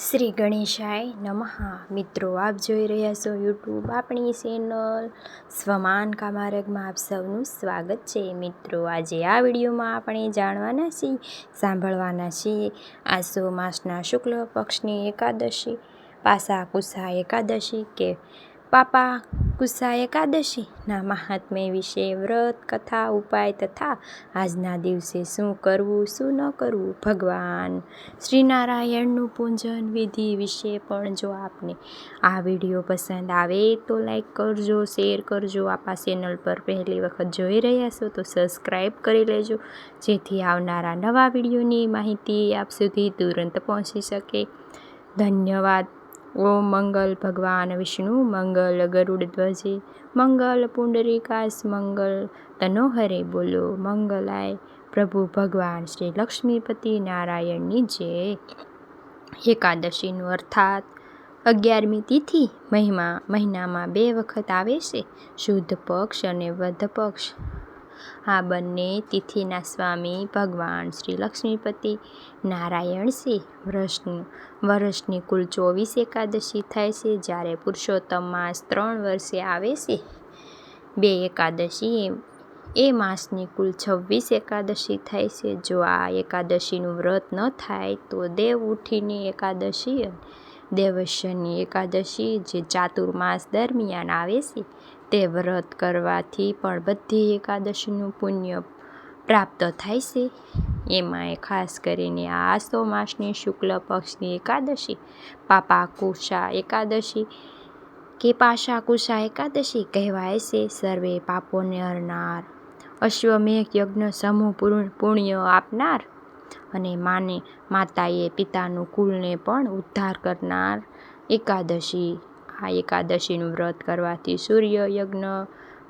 શ્રી ગણેશાય નમઃ. મિત્રો, આપ જોઈ રહ્યા છો યુટ્યુબ આપણી ચેનલ સ્વમાન કામારગમાં આપ સૌનું સ્વાગત છે. મિત્રો, આજે આ વિડીયોમાં આપણે જાણવાના છીએ, સાંભળવાના છીએ, આસો માસના શુક્લ પક્ષની એકાદશી પાસા કુસા એકાદશી કે પાપા કુસા એકાદશીના મહાત્મ્ય વિશે વ્રત, કથા, ઉપાય તથા આજના દિવસે શું કરવું, શું ન કરવું? ભગવાન શ્રીનારાયણનું પૂજન વિધિ વિશે પણ જો આપને આ વીડિયો પસંદ આવે તો લાઈક કરજો, શેર કરજો. આપા ચેનલ પર પહેલી વખત જોઈ રહ્યા છો તો સબસ્ક્રાઈબ કરી લેજો. જેથી આવનારા નવા વિડીયોની માહિતી આપ સુધી તુરંત પહોંચી શકે. ધન્યવાદ. ઓમ મંગલ ભગવાન વિષ્ણુ, મંગલ ગરુડ ધ્વજે, મંગલ પુંડરીકાશ મંગલ તનોહરે બોલો, મંગલાય પ્રભુ ભગવાન શ્રી લક્ષ્મીપતિ નારાયણની જય. એકાદશીનું અર્થાત અગિયારમી તિથિ, મહિમા, મહિનામાં બે વખત આવે છે. શુદ્ધ પક્ષ અને વધ પક્ષ. આ બંને તિથિના સ્વામી ભગવાન શ્રી લક્ષ્મીપતિ નારાયણ છે વર્ષનું વર્ષની કુલ ચોવીસ એકાદશી થાય છે, જ્યારે પુરુષોત્તમ માસ ત્રણ વર્ષે આવે છે. બે એકાદશી એ માસની કુલ છવ્વીસ એકાદશી થાય છે. જો આ એકાદશીનું વ્રત ન થાય, તો દેવ ઉઠીની એકાદશી દેવસ્યની એકાદશી જે ચાતુર્માસ દરમિયાન આવે છે તે વ્રત કરવાથી પણ બધી એકાદશીનું પુણ્ય પ્રાપ્ત થાય છે. એમાંય ખાસ કરીને આ આસો માસની શુક્લ પક્ષની એકાદશી, પાપા કુશા એકાદશી કે પાશા કુશા એકાદશી કહેવાય છે. સર્વે પાપોને હરનાર, અશ્વમેઘ યજ્ઞ સમૂહ પુણ્ય આપનાર અને માને માતાએ પિતાનું કુલને પણ ઉદ્ધાર કરનાર એકાદશી આ એકાદશીનું વ્રત કરવાથી સૂર્ય યજ્ઞ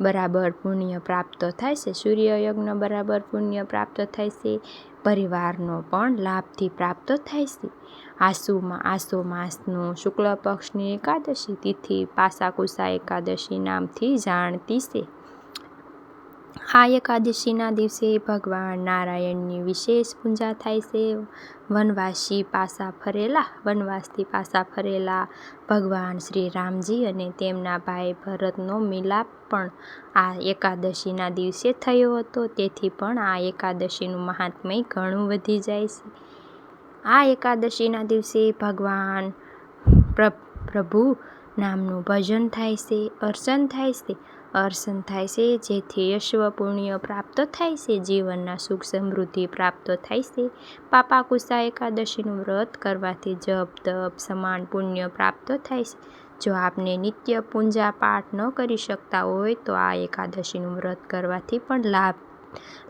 બરાબર પુણ્ય પ્રાપ્ત થાય છે. સૂર્ય યજ્ઞ બરાબર પુણ્ય પ્રાપ્ત થાય છે. પરિવારનો પણ લાભથી પ્રાપ્ત થાય છે. આસુમાં આસો માસનું શુક્લ પક્ષની એકાદશી તિથિ પાસાકુસા એકાદશી નામથી જાણતી છે. આ એકાદશીના દિવસે ભગવાન નારાયણની વિશેષ પૂજા થાય છે. વનવાસી પાસા ફરેલા, વનવાસથી પાસા ફરેલા ભગવાન શ્રી રામજી અને તેમના ભાઈ ભરતનો મિલાપ પણ આ એકાદશીના દિવસે થયો હતો. તેથી પણ આ એકાદશીનું મહાત્મય ઘણું વધી જાય છે. આ એકાદશીના દિવસે ભગવાન પ્રભુ નામનું ભજન થાય છે, અર્ચન થાય છે. અર્ચન થાય છે, જેથી યશ્વ પુણ્ય પ્રાપ્ત થાય છે, જીવનના સુખ સમૃદ્ધિ પ્રાપ્ત થાય છે. પાપાકુસા એકાદશીનું વ્રત કરવાથી જપ, તપ, સમાન પુણ્ય પ્રાપ્ત થાય છે. જો આપને નિત્ય પૂજા પાઠ ન કરી શકતા હોય, તો આ એકાદશીનું વ્રત કરવાથી પણ લાભ,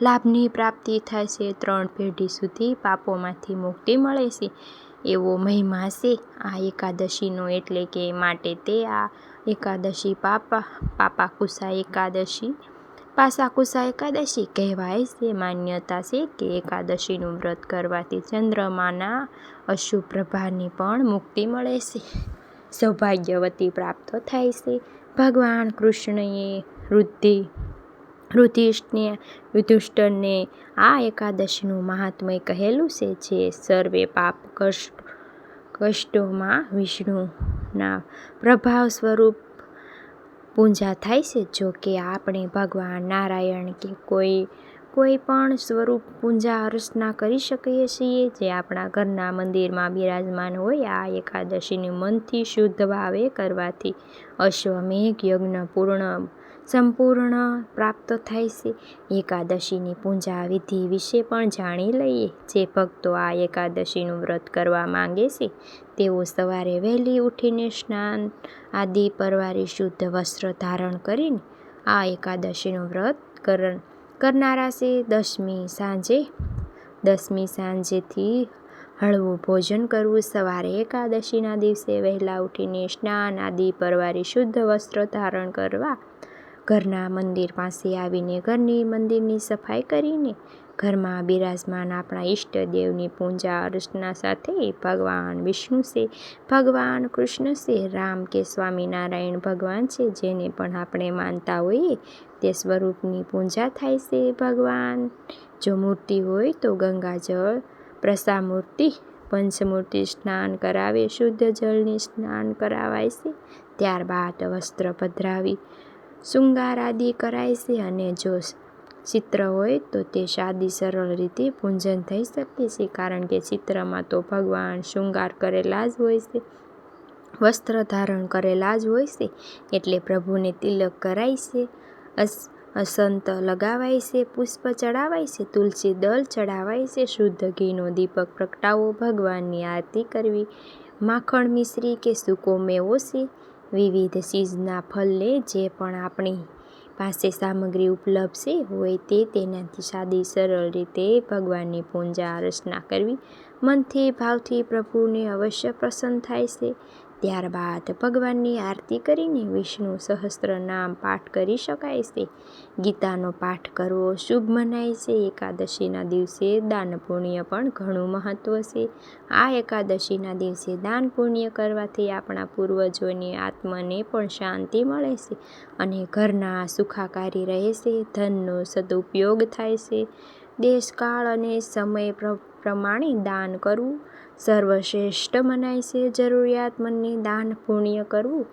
લાભની પ્રાપ્તિ થાય છે. ત્રણ પેઢી સુધી પાપોમાંથી મુક્તિ મળે છે. એવો મહિમા છે આ એકાદશીનો એટલે કે માટે તે આ એકાદશી પાપા પાપા કુસા એકાદશી. પાસાકુસા એકાદશી કહેવાય છે. માન્યતા છે કે એકાદશીનું વ્રત કરવાથી ચંદ્રમાના અશુભ પ્રભાની પણ મુક્તિ મળે છે. સૌભાગ્યવતી પ્રાપ્ત થાય છે. ભગવાન કૃષ્ણએ વૃદ્ધિ યુધિષ્ઠને યુધિષ્ઠરને આ એકાદશીનું મહાત્મય કહેલું છે જે સર્વે પાપ કષ્ટ, કષ્ટોમાં વિષ્ણુના પ્રભાવ સ્વરૂપ પૂજા થાય છે. જો કે આપણે ભગવાન નારાયણ કે કોઈ કોઈ પણ સ્વરૂપ પૂજા અર્ચના કરી શકીએ છીએ જે આપણા ઘરના મંદિરમાં બિરાજમાન હોય, આ એકાદશીની મનથી શુદ્ધ ભાવે કરવાથી અશ્વમેઘ યજ્ઞ પૂર્ણ સંપૂર્ણ પ્રાપ્ત થાય છે. એકાદશીની પૂજા વિધિ વિશે પણ જાણી લઈએ. જે ભક્તો આ એકાદશીનું વ્રત કરવા માંગે છે, તેઓ સવારે વહેલી ઉઠીને સ્નાન આદિ પરવારી શુદ્ધ વસ્ત્ર ધારણ કરીને આ એકાદશીનું વ્રત કર, કરનારા છે દસમી સાંજે. દસમી સાંજેથી હળવું ભોજન કરવું સવારે એકાદશીના દિવસે વહેલા ઉઠીને સ્નાન આદિ પરવારી શુદ્ધ વસ્ત્ર ધારણ કરવા ઘરના મંદિર પાસે આવીને ઘરની મંદિરની સફાઈ કરીને ઘરમાં બિરાજમાન આપણા ઈષ્ટદેવની પૂજા અર્ચના સાથે ભગવાન વિષ્ણુ છે, ભગવાન કૃષ્ણ છે, રામ કે સ્વામિનારાયણ ભગવાન છે, જેને પણ આપણે માનતા હોઈએ તે સ્વરૂપની પૂજા થાય છે ભગવાન. જો મૂર્તિ હોય તો ગંગાજળ પ્રસા મૂર્તિ પંચમૂર્તિ સ્નાન કરાવે, શુદ્ધ જળની સ્નાન કરાવાય છે, ત્યારબાદ વસ્ત્ર પધરાવી શૃંગાર આદિ કરાય છે અને જો ચિત્ર હોય તો તે સાદી સરળ રીતે પૂજન થઈ શકે છે, કારણ કે ચિત્રમાં તો ભગવાન શૃંગાર કરેલા જ હોય છે, વસ્ત્ર ધારણ કરેલા જ હોય છે, એટલે પ્રભુને તિલક કરાય છે અસંત લગાવાય છે, પુષ્પ ચડાવાય છે, તુલસી દળ ચડાવાય છે, શુદ્ધ ઘીનો દીપક પ્રગટાવો, ભગવાનની આરતી કરવી, માખણ મિશ્રી કે સૂકો મેવો છે વિવિધ ચીજના ફળને જે પણ આપણી પાસે સામગ્રી ઉપલબ્ધ છે હોય તે તેનાથી સાદી, સરળ રીતે ભગવાનની પૂજા અર્ચના કરવી મનથી, ભાવથી પ્રભુને અવશ્ય પ્રસન્ન થાય છે. ત્યારબાદ ભગવાનની આરતી કરીને વિષ્ણુ સહસ્ત્ર નામ પાઠ કરી શકાય છે. ગીતાનો પાઠ કરવો શુભ મનાય છે. એકાદશીના દિવસે દાન પુણ્ય પણ ઘણું મહત્ત્વ છે. આ એકાદશીના દિવસે દાન પુણ્ય કરવાથી આપણા પૂર્વજોની આત્માને પણ શાંતિ મળે છે અને ઘરના સુખાકારી રહે છે. ધનનો સદુપયોગ થાય છે. દેશકાળ અને સમય પ્રમાણે દાન કરવું. સર્વશ્રેષ્ઠ મનાય છે જરૂરિયાતમંદને દાન પુણ્ય કરવું.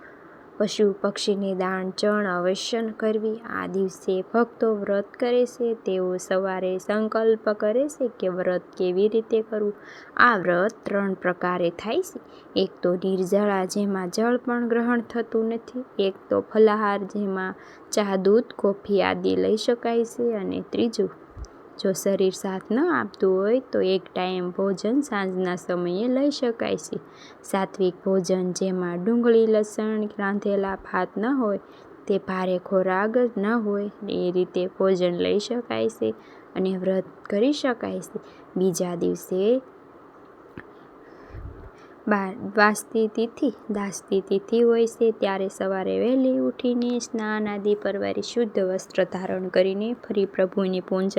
પશુ પક્ષીને દાન ચણ અવશ્ય કરવી. આ દિવસે ભક્તો વ્રત કરે છે. તેઓ સવારે સંકલ્પ કરે છે કે વ્રત કેવી રીતે કરવું. આ વ્રત ત્રણ પ્રકારે થાય છે. એક તો નિર્જળા જેમાં જળ પણ ગ્રહણ થતું નથી. એક તો ફલાહાર જેમાં ચા, દૂધ, કોફી આદિ લઈ શકાય છે અને ત્રીજું જો શરીર સાથ ન આપતું હોય તો એક ટાઈમ ભોજન સાંજના સમયે લઈ શકાય છે. સાત્વિક ભોજન જેમાં ડુંગળી, લસણ, રાંધેલા ભાત ન હોય, તે ભારે ખોરાક ન હોય, એ રીતે ભોજન લઈ શકાય છે અને વ્રત કરી શકાય છે. બીજા દિવસે વાસતી તિથિ, દાસતી તિથિ હોય છે. ત્યારે સવારે વહેલી ઉઠીને સ્નાન આદિ પરવારી શુદ્ધ વસ્ત્ર ધારણ કરીને ફરી પ્રભુની પૂંજ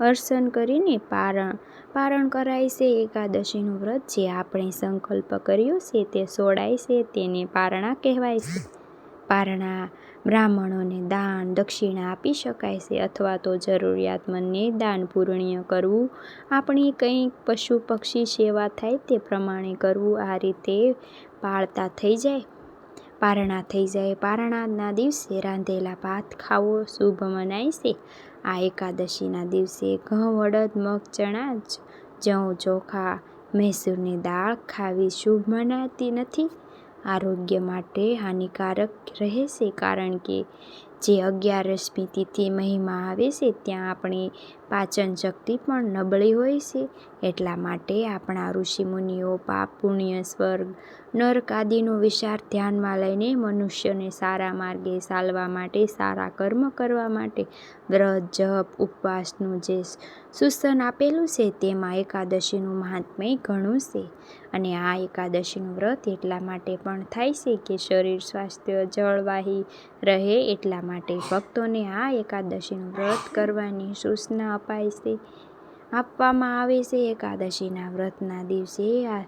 અર્ચન કરીને પારણ પારણ કરાય છે. એકાદશીનું વ્રત જે આપણે સંકલ્પ કર્યો છે તે સોડાય છે, તેને પારણા કહેવાય છે. પારણા બ્રાહ્મણોને દાન દક્ષિણા આપી શકાય છે અથવા તો જરૂરિયાતમંદને દાન પૂર્ણ્ય કરવું. આપણી કંઈક પશુ પક્ષી સેવા થાય તે પ્રમાણે કરવું આ રીતે પાળતા થઈ જાય. પારણા થઈ જાય. પારણાના દિવસે રાંધેલા ભાત ખાવો શુભ મનાય છે. આ એકાદશીના દિવસે ઘઉં અડદ મગ, ચણા જવ ચોખા, મૈસૂરની દાળ ખાવી શુભ મનાતી નથી. આરોગ્ય માટે હાનિકારક રહેશે કારણ કે જે અગિયારસમી તિથિ મહિમા આવે છે, ત્યાં આપણી પાચન શક્તિ પણ નબળી હોય છે. એટલા માટે આપણા ઋષિમુનિઓ, પાપ, પુણ્ય, સ્વર્ગ, નરક આદિનો વિચાર ધ્યાનમાં લઈને મનુષ્યને સારા માર્ગે ચાલવા માટે, સારા કર્મ કરવા માટે વ્રત, જપ, ઉપવાસનું જે સૂચન આપેલું છે, તેમાં એકાદશીનું મહાત્મ્ય ઘણું છે. અને આ એકાદશીનું વ્રત એટલા માટે પણ થાય છે કે શરીર સ્વાસ્થ્ય જળવાહી રહે એટલા માટે ભક્તોને આ એકાદશીનું વ્રત કરવાની સૂચના અપાય છે. આપવામાં આવે છે એકાદશીના વ્રતના દિવસે આ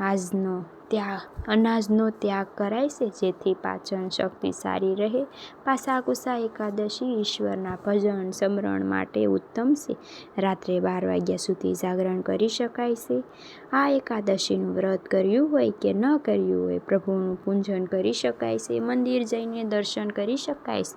આજનો ત્યાગ અનાજનો ત્યાગ કરાય છે, જેથી પાચન શક્તિ સારી રહે. પાસા કુસા એકાદશી ઈશ્વરના ભજન સ્મરણ માટે ઉત્તમ છે. રાત્રે બાર વાગ્યા સુધી જાગરણ કરી શકાય છે. આ એકાદશીનું વ્રત કર્યું હોય કે ન કર્યું હોય, પ્રભુનું પૂજન કરી શકાય છે, મંદિર જઈને દર્શન કરી શકાય છે,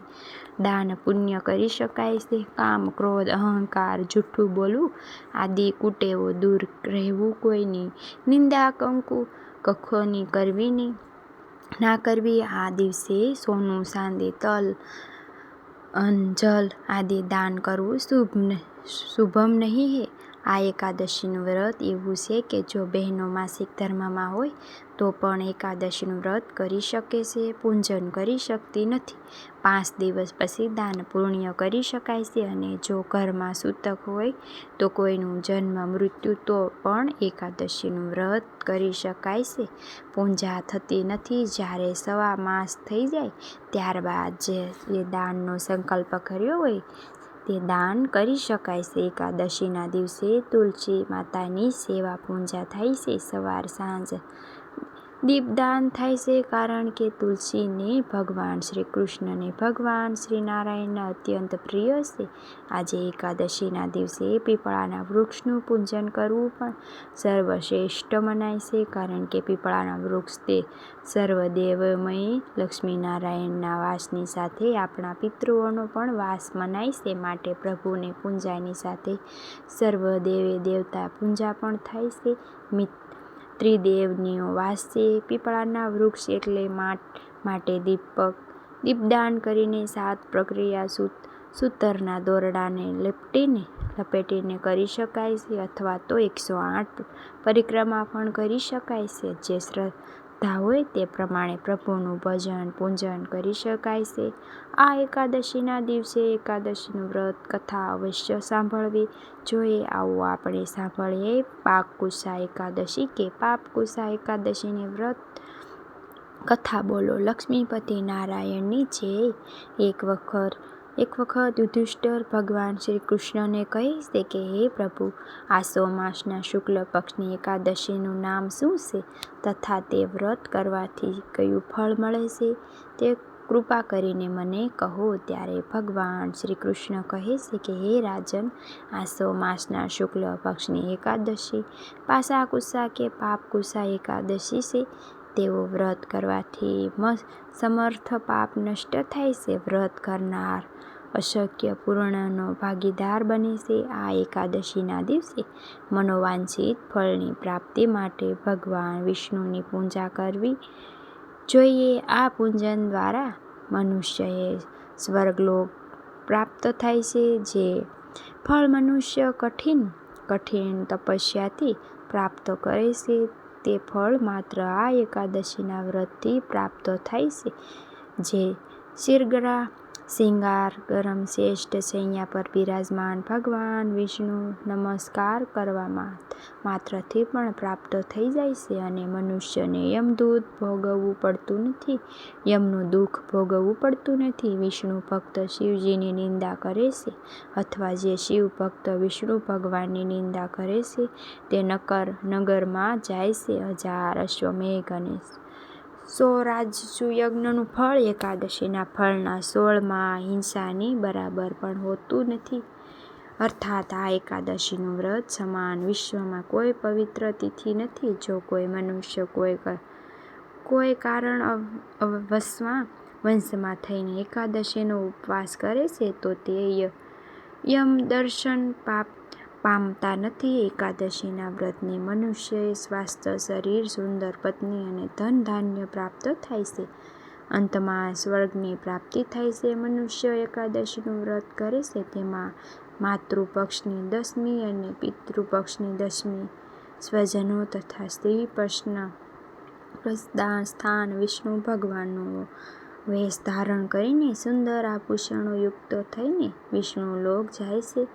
દાન પુણ્ય કરી શકાય છે, કામ, ક્રોધ, અહંકાર જૂઠું બોલવું આદિ કુટેવો દૂર રહેવું કોઈની નિંદા, કંકુ કખોની કરવી નહીં ના કરવી, આ દિવસે સોનું સાંદે તલ, અંજલ જલ આદિ દાન કરવું શુભ શુભમ નહીં હે. આ એકાદશીનું વ્રત એવું છે કે જો બહેનો માસિક ધર્મમાં હોય, તો પણ એકાદશીનું વ્રત કરી શકે છે, પૂજન કરી શકતી નથી. પાંચ દિવસ પછી દાન પુણ્ય કરી શકાય છે અને જો ઘરમાં સૂતક હોય, તો કોઈનું જન્મ મૃત્યુ તો પણ એકાદશીનું વ્રત કરી શકાય છે. પૂજા થતી નથી, જ્યારે સવા માસ થઈ જાય, ત્યારબાદ જે એ દાનનો સંકલ્પ કર્યો હોય તે દાન કરી શકાય છે. એકાદશીના દિવસે તુલસી માતાની સેવા પૂજા થાય છે. સવાર સાંજ દીપદાન થાય છે કારણ કે તુલસીને ભગવાન શ્રી કૃષ્ણને ભગવાન શ્રી નારાયણના અત્યંત પ્રિય છે. આજે એકાદશીના દિવસે પીપળાના વૃક્ષનું પૂજન કરવું પણ સર્વશ્રેષ્ઠ મનાય છે કારણ કે પીપળાના વૃક્ષ તે સર્વદેવમય લક્ષ્મીનારાયણના વાસની સાથે આપણા પિતૃઓનો પણ વાસ મનાય છે. માટે પ્રભુને પૂંજાની સાથે સર્વદેવે દેવતા પૂજા પણ થાય છે. મિત્ર ત્રિદેવનીઓ વાસ છે પીપળાના વૃક્ષ એટલે માટે દીપક. દીપદાન કરીને સાત પ્રક્રિયા સૂતરના દોરડાને લપટીને, લપેટીને કરી શકાય છે અથવા તો એકસો આઠ પરિક્રમા પણ કરી શકાય છે, જે શ્રદ્ધા હોય તે પ્રમાણે પ્રભુનું ભજન, પૂજન કરી શકાય છે. આ એકાદશીના દિવસે એકાદશીનું વ્રત, કથા અવશ્ય સાંભળવી જોઈએ. આવું આપણે સાંભળીએ પાકકુશા એકાદશી કે પાપકુસા એકાદશીને વ્રત. કથા બોલો, લક્ષ્મીપતિ નારાયણની જે એક વખત એક વખત યુધિષ્ઠર ભગવાન શ્રી કૃષ્ણને કહે છે કે, હે પ્રભુ આસો માસના શુક્લ પક્ષની એકાદશીનું નામ શું છે? તથા તે વ્રત કરવાથી કયું ફળ મળે છે? તે કૃપા કરીને મને કહો. ત્યારે ભગવાન શ્રી કૃષ્ણ કહે છે કે, હે રાજન આસો માસના શુક્લ પક્ષની એકાદશી પાસાકુસા કે પાપ કુસા એકાદશી છે? તેઓ વ્રત કરવાથી સમર્થ પાપ નષ્ટ થાય છે વ્રત કરનાર. અશક્ય પૂર્ણનો ભાગીદાર બને છે આ એકાદશીના દિવસે. મનોવાંછિત ફળની પ્રાપ્તિ માટે ભગવાન વિષ્ણુની પૂજા કરવી જોઈએ. આ પૂજન દ્વારા મનુષ્યએ સ્વર્ગલોક પ્રાપ્ત થાય છે જે ફળ મનુષ્ય કઠિન કઠિન તપસ્યાથી પ્રાપ્ત કરે છે. તે ફળ માત્ર આ એકાદશીના વ્રતથી પ્રાપ્ત થાય છે જે શિરગરા શિંગાર, ગરમ શ્રેષ્ઠ સૈયા પર બિરાજમાન ભગવાન વિષ્ણુ નમસ્કાર કરવામાં માત્રથી પણ પ્રાપ્ત થઈ જાય છે અને મનુષ્યને યમદૂત ભોગવવું પડતું નથી. યમનું દુઃખ ભોગવવું પડતું નથી. વિષ્ણુ ભક્ત શિવજીની નિંદા કરે છે અથવા જે શિવ ભક્ત વિષ્ણુ ભગવાનની નિંદા કરે છે તે નકર નગરમાં જાય છે. હજાર અશ્વમેઘ અને સો રાજસુ યજ્ઞનું ફળ, એકાદશીના ફળના સોળમાં હિંસાની બરાબર પણ હોતું નથી. અર્થાત આ એકાદશીનું વ્રત સમાન વિશ્વમાં કોઈ પવિત્ર તિથિ નથી. જો કોઈ મનુષ્ય કોઈ કોઈ કારણ વશમાં વંશમાં થઈને એકાદશીનો ઉપવાસ કરે છે, તો તે યમ દર્શન, પાપ પામતા નથી. એકાદશીના વ્રતની મનુષ્યએ સ્વાસ્થ્ય શરીર, સુંદર પત્ની અને ધન ધાન્ય પ્રાપ્ત થાય છે. અંતમાં સ્વર્ગની પ્રાપ્તિ થાય છે. મનુષ્ય એકાદશીનું વ્રત કરે છે. તેમાં માતૃપક્ષની દસમી અને પિતૃપક્ષની દસમી સ્વજનો તથા સ્ત્રી પક્ષના પ્રદાન સ્થાન વિષ્ણુ ભગવાનનું વેશ ધારણ કરીને સુંદર આભૂષણો યુક્ત થઈને વિષ્ણુ લોક જાય છે.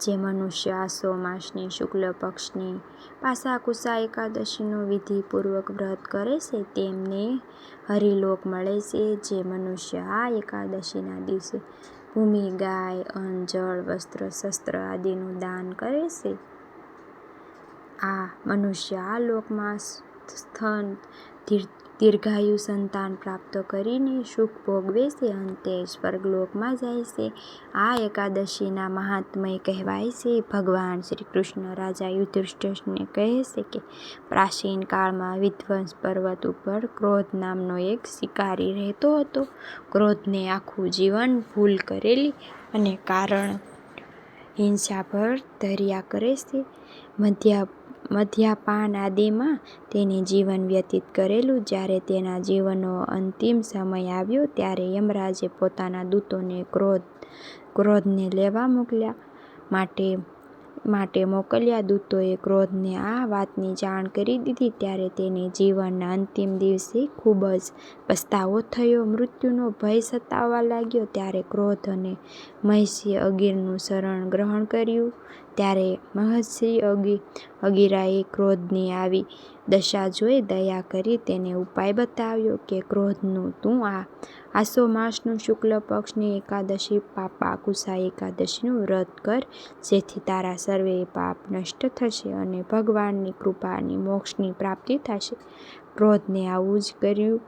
જે મનુષ્ય આસો માસની શુક્લ પક્ષની પાસાકુસા એકાદશીનું વિધિપૂર્વક વ્રત કરે છે, તેમને હરિલોક મળે છે, જે મનુષ્ય આ એકાદશીના દિવસે ભૂમિ, ગાય, અન્ન, જળ, વસ્ત્ર, શસ્ત્ર આદિનું દાન કરે છે. આ મનુષ્ય આ લોકમાં સ્થન દીર્ઘાયુ સંતાન પ્રાપ્ત કરીને સુખ ભોગવે છે અંતે સ્વર્ગલોકમાં જાય છે. આ એકાદશીના મહાત્મય કહેવાય છે. ભગવાન શ્રી કૃષ્ણ રાજા યુધિષ્ઠિરને કહે છે કે, પ્રાચીન કાળમાં વિધ્વંસ પર્વત ઉપર ક્રોધ નામનો એક શિકારી રહેતો હતો. ક્રોધને આખું જીવન ભૂલ કરેલી અને કારણ હિંસાભર ધર્યા કરે છે. મધ્યા મધ્યાપાન આદિમાં તેને જીવન વ્યતીત કરેલું. જ્યારે તેના જીવનનો અંતિમ સમય આવ્યો, ત્યારે યમરાજે પોતાના દૂતોને ક્રોધ, ક્રોધને લેવા મોકલ્યા. માટે માટે મોકલ્યા દૂતોએ ક્રોધને આ વાતની જાણ કરી દીધી ત્યારે તેને જીવનના અંતિમ દિવસે ખૂબ જ પસ્તાવો થયો. મૃત્યુનો ભય સતાવવા લાગ્યો ત્યારે ક્રોધ અને મહિષીએ અગિરનું શરણ ગ્રહણ કર્યું. ત્યારે મહર્ષિ અગિ, અગિરાએ ક્રોધની આવી દશા જોઈ દયા કરી તેને ઉપાય બતાવ્યો કે ક્રોધનું તું આ આસો માસનું શુક્લ પક્ષની એકાદશી પાપાકુશા એકાદશીનું વ્રત કર, જેથી તારા સર્વે પાપ નષ્ટ થશે અને ભગવાનની કૃપાની મોક્ષની પ્રાપ્તિ થશે. ક્રોધને આવું જ કર્યું,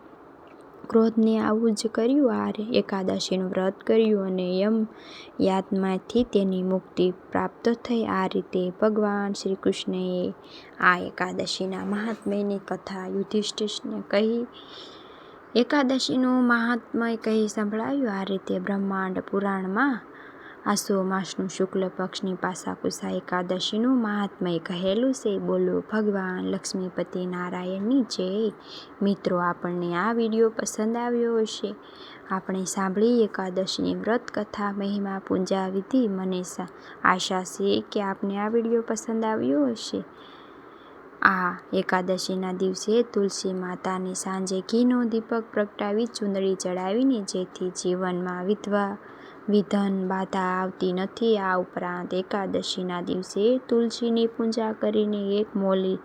ક્રોધને આવું જ કર્યું આ એકાદશીનું વ્રત કર્યું અને યમ યાતનામાંથી તેની મુક્તિ પ્રાપ્ત થઈ. આ રીતે ભગવાન શ્રી કૃષ્ણએ આ એકાદશીના મહાત્મ્યની કથા યુધિષ્ઠિરને કહી એકાદશીનું મહાત્મય કહી સંભળાવ્યું આ રીતે બ્રહ્માંડ પુરાણમાં. આસો માસનું શુક્લ પક્ષની પાસાકુસા એકાદશીનું મહાત્મય કહેલું છે. બોલો, ભગવાન લક્ષ્મીપતિ નારાયણની જય. મિત્રો, આપણને આ વીડિયો પસંદ આવ્યો હશે. આપણે સાંભળી એકાદશીની વ્રત કથા મહિમા, પૂજા, વિધિ મને આશા છે કે આપને આ વીડિયો પસંદ આવ્યો હશે. આ એકાદશીના દિવસે તુલસી માતાને સાંજે ઘીનો દીપક પ્રગટાવી ચૂંદડી ચડાવીને જેથી જીવનમાં વિધવા, વિધન બાધા આવતી નથી. આ ઉપરાંત એકાદશીના દિવસે તુલસીની પૂજા કરીને એક મોલી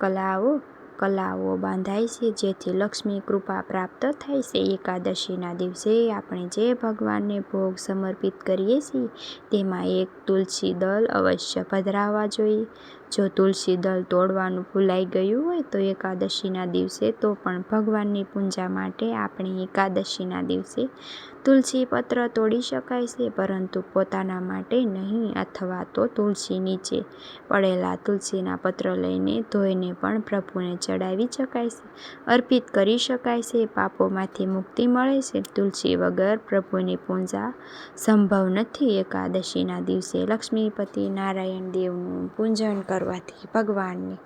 કલાઓ કલાઓ બાંધાય છે, જેથી લક્ષ્મી કૃપા પ્રાપ્ત થાય છે. એકાદશીના દિવસે આપણે જે ભગવાનને ભોગ સમર્પિત કરીએ છીએ, તેમાં એક તુલસી દળ અવશ્ય પધરાવવા જોઈએ. જો તુલસી દળ તોડવાનું ભૂલાઈ ગયું હોય તો એકાદશીના દિવસે, તો પણ ભગવાનની પૂજા માટે આપણે એકાદશીના દિવસે તુલસી પત્ર તોડી શકાય છે, પરંતુ પોતાના માટે નહીં અથવા તો તુલસી નીચે પડેલા તુલસીના પત્ર લઈને ધોઈને પણ પ્રભુને ચડાવી શકાય છે. અર્પિત કરી શકાય છે, પાપોમાંથી મુક્તિ મળે છે. તુલસી વગર પ્રભુની પૂજા સંભવ નથી. એકાદશીના દિવસે લક્ષ્મીપતિ નારાયણ દેવનું પૂજન કરવાથી ભગવાનની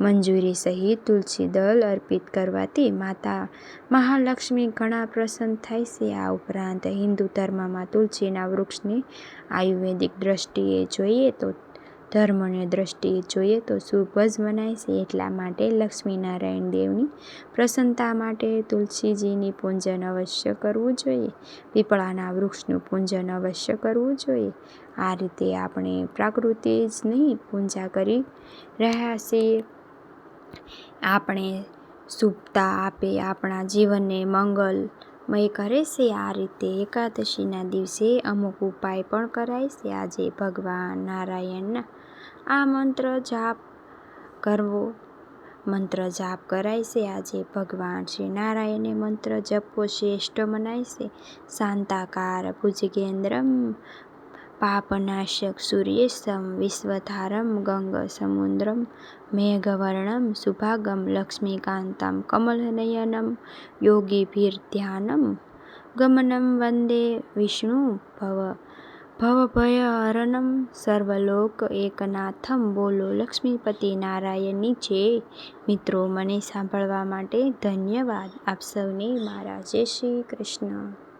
મંજૂરી સહિત તુલસી દળ અર્પિત કરવાથી માતા મહાલક્ષ્મી ઘણા પ્રસન્ન થાય છે. આ ઉપરાંત હિન્દુ ધર્મમાં તુલસીના વૃક્ષની આયુર્વેદિક દ્રષ્ટિએ જોઈએ તો ધર્મની દ્રષ્ટિએ જોઈએ તો શુભ જ મનાય છે એટલા માટે લક્ષ્મીનારાયણ દેવની પ્રસન્નતા માટે તુલસીજીની પૂજન અવશ્ય કરવું જોઈએ. પીપળાના વૃક્ષનું પૂજન અવશ્ય કરવું જોઈએ. આ રીતે આપણે પ્રાકૃતિ જ નહીં, પૂજા કરી રહ્યા છીએ આપણે શુભતા આપે, આપણા જીવનને મંગલ મય કરે છે. આ રીતે એકાદશીના દિવસે અમુક ઉપાય પણ કરાય છે. આજે ભગવાન નારાયણના આ મંત્ર જાપ કરવો. મંત્ર જાપ કરાય છે. આજે ભગવાન શ્રી નારાયણે મંત્ર જપવો શ્રેષ્ઠ મનાય છે. શાંતાકાર ભુજગેન્દ્રમ, પાપનાશક સૂર્યેશમ વિશ્વધારમ, ગંગ સમુદ્રમ, મેઘવર્ણમ, સુભાગમ, લક્ષ્મીકાંતમ, કમલનયનમ યોગીભીર્ધ્યાનમ ગમનમ વંદે વિષ્ણુ ભવ. ભવભયહરણમ સર્વલોક એકનાથમ બોલો લક્ષ્મીપતિ નારાયણની જય મિત્રો મને સાંભળવા માટે ધન્યવાદ આપ સૌને મારા જય શ્રી કૃષ્ણ